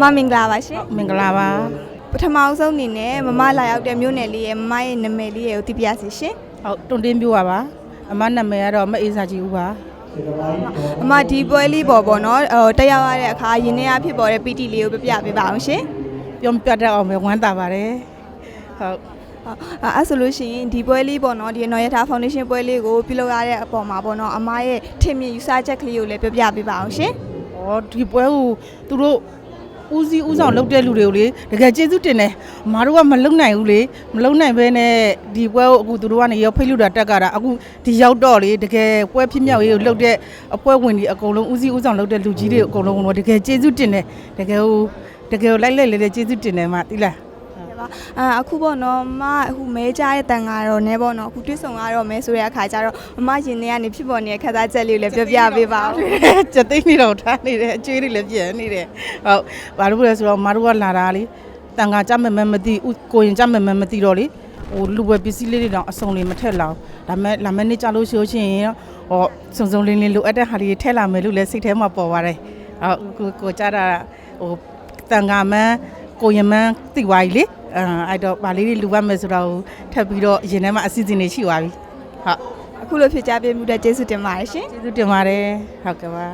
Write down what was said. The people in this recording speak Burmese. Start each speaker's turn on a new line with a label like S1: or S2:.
S1: မမင်္ဂလာပါရှင်
S2: မင်္ဂလာပါ
S1: ပထမအဆုံးအနေနဲ့မမလာရောက်တဲ့မြို့နယ်လေးရဲ့မမရဲ့နာမည်လေးရဲ့ကိုသိပြရစီရှင်
S2: ဟုတ်တွန်တင်းပြပါပါအမနာမည်ကတော့မအေးစာကြီးဦးပါ
S1: အမဒီပွဲလေးပေါ်ပေါ့နော်ဟိုတက်ရောက်ရတဲ့အခါရင်းနှီးအဖြစ်ပေါ်တဲ့ PT လေးကိုပြပြပေးပါအောင်ရှင်
S2: ပြောပြတတ်အောင်ပဲဝမ်းသာပါတယ်ဟုတ်
S1: ဟုတ်အဲအဲ့ဆိုလို့ရှိရင်ဒီပွဲလေးပေါ့နော်ဒီနော်ရထားဖောင်ဒေးရှင်းပွဲလေးကိုပြုလုပ်ရတဲ့အပေါ်မှာပေါ့နော်အမရဲ့ထင်မြင်ယူဆချက်ကလေးကိုလည်းပြပြပေးပါအောင်ရှင်
S2: ဩဒီပွဲကိုသူတို့ ဦးစီးဦးဆောင်လုပ်တဲ့လူတွေကိုလေတကယ်ကျေးဇူးတင်တယ်အမတို့ကမလုံနိုင်ဘူးလေမလုံနိုင်ဘဲနဲ့ဒီပွဲကိုအခုသူတို့ကနေရောက်ဖိတ်လူတာတက်ကြတာအခုဒီရောက်တော့လေတကယ်ပွဲဖြစ်မြောက်ရေးကိုလုပ်တဲ့အပွဲဝင်တွေအကုန်လုံးဦးစီးဦးဆောင်လုပ်တဲ့လူကြီးတွေအကုန်လုံးကတော့တကယ်ကျေးဇူးတင်တယ်တကယ်ဟိုတကယ်လိုက်လိုက်လေလေကျေးဇူးတင်တယ်မသိလား
S1: ဟုတ် ပါအာအခုပေါ့နော်မအခုမဲကြားတဲ့တန်ကတော့နဲပေါ့နော်အခုတွေ့ဆုံရတော့မဲဆိုတဲ့အခါကျတော့မမရင်ထဲကနေဖြစ်ပေါ်နေတဲ့ခက်သားချက်လေးကိုလည်းပြပြပေးပါဦး
S2: စက်သိန်းနေတော့ထားနေတယ်အကျွေးတွေလည်းပြန်နေတယ်ဟုတ်ဘာလို့လဲဆိုတော့မတို့ကလာတာလေတန်ခါကြမဲ့မဲ့မသိဥကိုရင်ကြမဲ့မဲ့မသိတော့လေဟိုလူပဲပစ္စည်းလေးတွေတော့အစုံလေးမထက်လောက်ဒါမဲ့လာမဲ့နေ့ကြလို့ရှိလို့ရှိရင်ဟောစုံစုံလင်းလင်းလိုအပ်တဲ့ဟာလေးထက်လာမယ်လို့လည်းစိတ်ထဲမှာပေါ်ပါတယ်ဟုတ်ကိုကိုကြတာဟိုတန်ခါမန်းကိုရင်မန်းသိသွားပြီလေ အဲအဲ့တော့ဗာလေးတွေလူရမယ်ဆိုတော့ထပ်ပြီးတော့ရင်ထဲမှာအစီအစဉ်တွေရှိသွားပြီဟုတ်
S1: အခုလိုဖြစ်ကြပေးမှုတဲ့ကျေးဇူးတင်ပါတယ်ရှင်
S2: ကျေးဇူးတင်ပါတယ်ဟုတ်ကဲ့ပါ